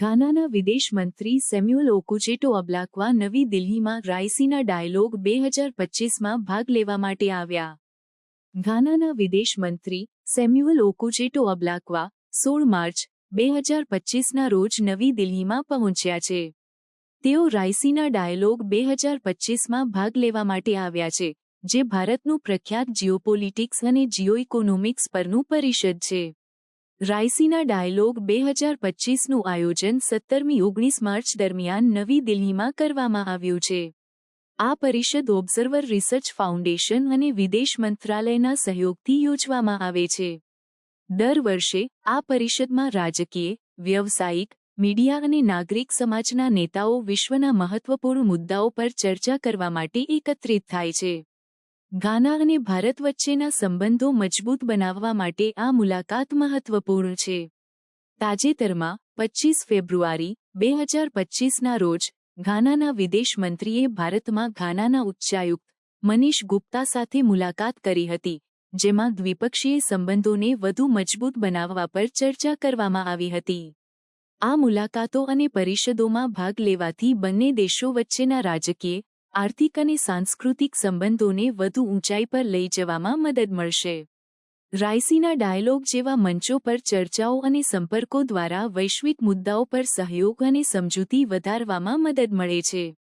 ઘાનાના વિદેશ મંત્રી સેમ્યુઅલ ઓકુચેટો અબલાકવા નવી દિલ્હીમાં રાયસીના ડાયલોગ બે હજાર પચીસમાં ભાગ લેવા માટે આવ્યા. ઘાનાના વિદેશ મંત્રી સેમ્યુઅલ ઓકુચેટો અબલાકવા સોળ માર્ચ બે હજાર પચીસના રોજ નવી દિલ્હીમાં પહોંચ્યા છે. તેઓ રાયસીના ડાયલોગ બે હજાર પચીસમાં ભાગ લેવા માટે આવ્યા છે, જે ભારતનું પ્રખ્યાત જીઓપોલિટિક્સ અને જીઓઇકોનોમિક્સ પરનું પરિષદ છે. રાયસીના ડાયલોગ બે હજાર પચીસનું આયોજન સત્તરમી ઓગણીસ માર્ચ દરમિયાન નવી દિલ્હીમાં કરવામાં આવ્યું છે. આ પરિષદ ઓબ્ઝર્વર રિસર્ચ ફાઉન્ડેશન અને વિદેશ મંત્રાલયના સહયોગથી યોજવામાં આવે છે. દર વર્ષે આ પરિષદમાં રાજકીય, વ્યવસાયિક, મીડિયા અને નાગરિક સમાજના નેતાઓ વિશ્વના મહત્વપૂર્ણ મુદ્દાઓ પર ચર્ચા કરવા માટે એકત્રિત થાય છે. ઘાના અને ભારત વચ્ચેના સંબંધો મજબૂત બનાવવા માટે આ મુલાકાત મહત્વપૂર્ણ છે. તાજેતરમાં, પચ્ચીસ ફેબ્રુઆરી, બે હજાર પચ્ચીસના રોજ ઘાનાના વિદેશ મંત્રીએ ભારતમાં ઘાનાના ઉચ્ચાયુક્ત, મનીષ ગુપ્તા સાથે મુલાકાત કરી હતી, જેમાં દ્વિપક્ષીય સંબંધોને વધુ મજબૂત બનાવવા પર ચર્ચા કરવામાં આવી હતી. આ મુલાકાતો અને પરિષદોમાં ભાગ લેવાથી બંને દેશો વચ્ચેના રાજકીય આર્થિક અને સાંસ્કૃતિક સંબંધોને વધુ ઊંચાઈ પર લઈ જવામાં મદદ મળશે. રાયસીના ડાયલોગ જેવા મંચો પર ચર્ચાઓ અને સંપર્કો દ્વારા વૈશ્વિક મુદ્દાઓ પર સહયોગ અને સમજૂતી વધારવામાં મદદ મળે છે.